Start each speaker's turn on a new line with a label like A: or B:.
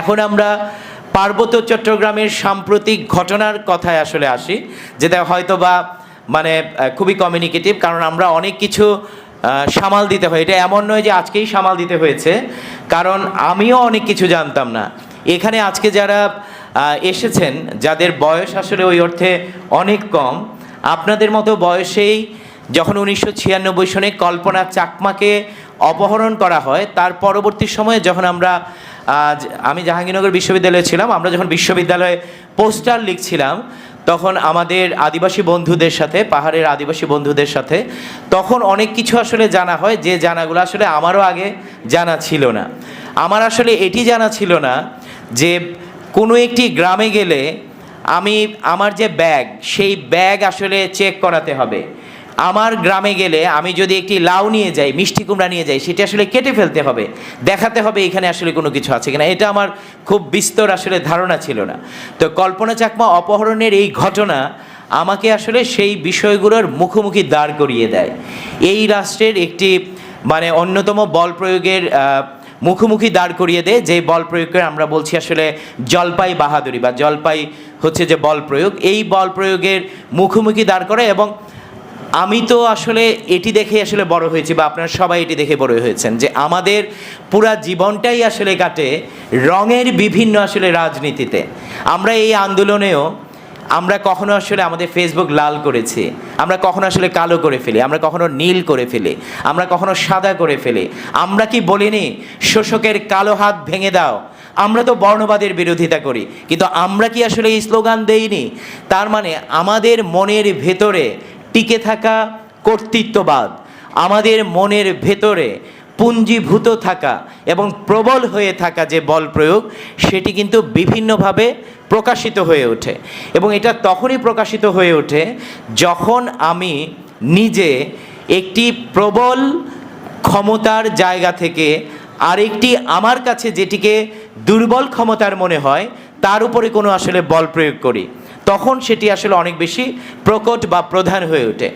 A: এখন আমরা পার্বত্য চট্টগ্রামের সাম্প্রতিক ঘটনার কথায় আসলে আসি, যেটা হয়তো বা মানে খুবই কমিউনিকেটিভ কারণ আমরা অনেক কিছু সামাল দিতে হয়। এটা এমন নয় যে আজকেই সামাল দিতে হয়েছে, কারণ আমিও অনেক কিছু জানতাম না। এখানে আজকে যারা এসেছেন, যাদের বয়স আসলে ওই অর্থে অনেক কম, আপনাদের মতো বয়সেই যখন উনিশশো ছিয়ানব্বই সনে কল্পনা চাকমাকে অপহরণ করা হয়, তার পরবর্তী সময়ে যখন আমরা, আজ আমি জাহাঙ্গীরনগর বিশ্ববিদ্যালয়ে ছিলাম, আমরা যখন বিশ্ববিদ্যালয়ে পোস্টার লিখছিলাম, তখন আমাদের আদিবাসী বন্ধুদের সাথে, পাহাড়ের আদিবাসী বন্ধুদের সাথে, তখন অনেক কিছু আসলে জানা হয়, যে জানাগুলো আসলে আমারও আগে জানা ছিল না। আমার আসলে এটি জানা ছিল না, যে কোনো একটি গ্রামে গেলে আমি, আমার যে ব্যাগ, সেই ব্যাগ আসলে চেক করাতে হবে। আমার গ্রামে গেলে আমি যদি একটি লাউ নিয়ে যাই, মিষ্টি কুমড়া নিয়ে যাই, সেটা আসলে কেটে ফেলতে হবে। দেখাতে হবে এখানে আসলে কোনো কিছু আছে কিনা। এটা আমার খুব বিস্তর আসলে ধারণা ছিল না। তো কল্পনা চাকমা অপহরণের এই ঘটনা আমাকে আসলে সেই বিষয়গুলোর মুখোমুখি দাঁড় করিয়ে দেয়। এই রাষ্ট্রের একটি মানে অন্যতম বল প্রয়োগের মুখোমুখি দাঁড় করিয়ে দেয়, যে বল প্রয়োগকে আমরা বলছি আসলে জলপাই বাহাদুরি বা জলপাই হচ্ছে যে বল প্রয়োগ। এই বল প্রয়োগের মুখোমুখি দাঁড় করে এবং আমি তো আসলে এটি দেখে আসলে বড় হয়েছি বা আপনারা সবাই এটি দেখে বড় হয়েছেন যে আমাদের পুরা জীবনটাই আসলে কাটে রঙের বিভিন্ন আসলে রাজনীতিতে। আমরা এই আন্দোলনেও আমরা কখনো আসলে আমাদের ফেসবুক লাল করেছি, আমরা কখনো আসলে কালো করে ফেলি, আমরা কখনো নীল করে ফেলি, আমরা কখনো সাদা করে ফেলি। আমরা কি বলিনি, শোষকের কালো হাত ভেঙে দাও। আমরা তো বর্ণবাদের বিরোধিতা করি, কিন্তু আমরা কি আসলে এই স্লোগান দেইনি? তার মানে আমাদের মনের ভেতরে টিকে থাকা কর্তৃত্ববাদ, আমাদের মনের ভেতরে পুঞ্জীভূত থাকা এবং প্রবল হয়ে থাকা যে বল প্রয়োগ, সেটি কিন্তু বিভিন্নভাবে প্রকাশিত হয়ে ওঠে। এবং এটা তখনই প্রকাশিত হয়ে ওঠে যখন আমি নিজে একটি প্রবল ক্ষমতার জায়গা থেকে আরেকটি আমার কাছে যেটিকে দুর্বল ক্ষমতার মনে হয়, তার উপরে কোনো আসলে বল প্রয়োগ করি। তখন সেটি আসলে অনেক বেশি প্রকট বা প্রধান হয়ে ওঠে।